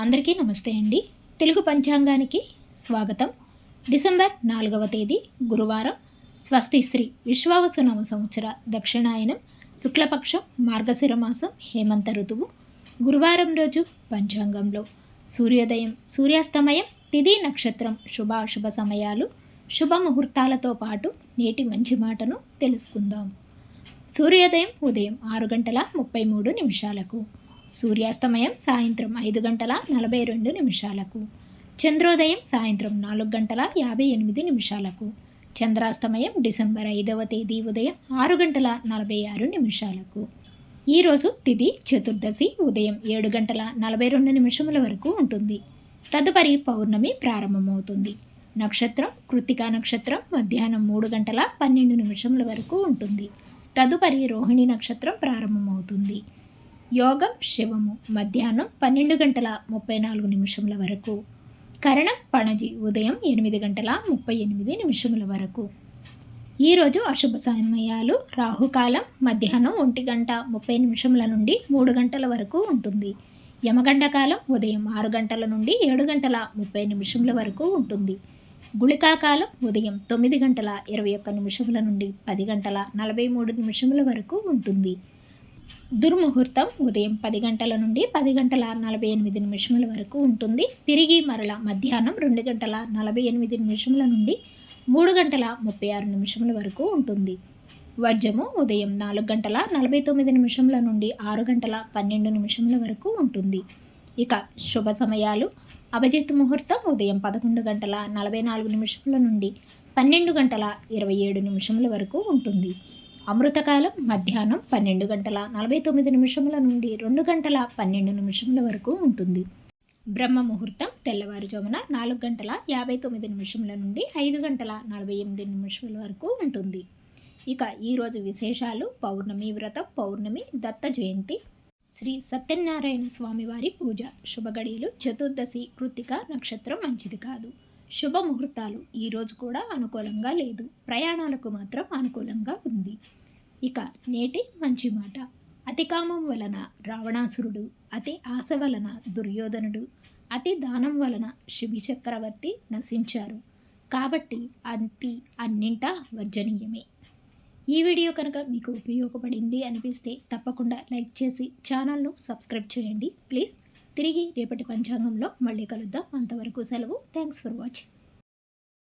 అందరికీ నమస్తే అండి. తెలుగు పంచాంగానికి స్వాగతం. డిసెంబర్ నాలుగవ తేదీ గురువారం. స్వస్తి శ్రీ విశ్వావసునామ సంవత్సర దక్షిణాయనం శుక్లపక్షం మార్గశిర మాసం హేమంత ఋతువు. గురువారం రోజు పంచాంగంలో సూర్యోదయం సూర్యాస్తమయం తిథి నక్షత్రం శుభ అశుభ సమయాలు శుభ ముహూర్తాలతో పాటు నేటి మంచి మాటను తెలుసుకుందాం. సూర్యోదయం ఉదయం ఆరు గంటల ముప్పై మూడు నిమిషాలకు. సూర్యాస్తమయం సాయంత్రం ఐదు గంటల నలభై రెండు నిమిషాలకు. చంద్రోదయం సాయంత్రం నాలుగు గంటల యాభై ఎనిమిది నిమిషాలకు. చంద్రాస్తమయం డిసెంబర్ ఐదవ తేదీ ఉదయం ఆరు గంటల నలభై ఆరు నిమిషాలకు. ఈరోజు తిథి చతుర్దశి ఉదయం ఏడు గంటల నలభై రెండు నిమిషముల వరకు ఉంటుంది. తదుపరి పౌర్ణమి ప్రారంభమవుతుంది. నక్షత్రం కృతికా నక్షత్రం మధ్యాహ్నం మూడు గంటల పన్నెండు నిమిషముల వరకు ఉంటుంది. తదుపరి రోహిణి నక్షత్రం ప్రారంభమవుతుంది. యోగం శివము. మధ్యాహ్నం పన్నెండు గంటల ముప్పై నాలుగు నిమిషముల వరకు. కరణం పణజి. ఉదయం ఎనిమిది గంటల ముప్పై ఎనిమిది నిమిషముల వరకు. ఈరోజు అశుభ సమయాలు. రాహుకాలం మధ్యాహ్నం ఒంటి గంట ముప్పై నిమిషముల నుండి మూడు గంటల వరకు ఉంటుంది. యమగండ కాలం ఉదయం ఆరు గంటల నుండి ఏడు గంటల ముప్పై నిమిషముల వరకు ఉంటుంది. గుళికాకాలం ఉదయం తొమ్మిది గంటల ఇరవై ఒక్క నిమిషముల నుండి పది గంటల నలభై మూడు నిమిషముల వరకు ఉంటుంది. దుర్ముహూర్తం ఉదయం పది గంటల నుండి పది గంటల నలభై ఎనిమిది నిమిషముల వరకు ఉంటుంది. తిరిగి మరల మధ్యాహ్నం రెండు గంటల నలభై ఎనిమిది నిమిషముల నుండి మూడు గంటల ముప్పై ఆరు నిమిషముల వరకు ఉంటుంది. వర్జము ఉదయం నాలుగు గంటల నలభై తొమ్మిది నిమిషముల నుండి ఆరు గంటల పన్నెండు నిమిషముల వరకు ఉంటుంది. ఇక శుభ సమయాలు. అభిజిత్ ముహూర్తం ఉదయం పదకొండు గంటల నలభై నాలుగు నిమిషముల నుండి పన్నెండు గంటల ఇరవై ఏడు నిమిషముల వరకు ఉంటుంది. అమృతకాలం మధ్యాహ్నం పన్నెండు గంటల నలభై తొమ్మిది నిమిషముల నుండి రెండు గంటల పన్నెండు నిమిషముల వరకు ఉంటుంది. బ్రహ్మ ముహూర్తం తెల్లవారుజామున నాలుగు గంటల యాభై తొమ్మిది నిమిషముల నుండి ఐదు గంటల నలభై ఎనిమిది నిమిషముల వరకు ఉంటుంది. ఇక ఈరోజు విశేషాలు పౌర్ణమి వ్రతం పౌర్ణమి దత్త జయంతి శ్రీ సత్యనారాయణ స్వామివారి పూజ శుభగడియలు చతుర్దశి కృతిక నక్షత్రం మంచిది కాదు. శుభ ముహూర్తాలు ఈరోజు కూడా అనుకూలంగా లేదు. ప్రయాణాలకు మాత్రం అనుకూలంగా ఉంది. ఇక నేటి మంచి మాట. అతికామం వలన రావణాసురుడు అతి ఆశ వలన దుర్యోధనుడు అతి దానం వలన శిబి చక్రవర్తి నశించారు. కాబట్టి అంతి అన్నింటా వర్జనీయమే. ఈ వీడియో కనుక మీకు ఉపయోగపడింది అనిపిస్తే తప్పకుండా లైక్ చేసి ఛానల్ను సబ్స్క్రైబ్ చేయండి. ప్లీజ్. తిరిగి రేపటి పంచాంగంలో మళ్ళీ కలుద్దాం. అంతవరకు సెలవు. Thanks for watching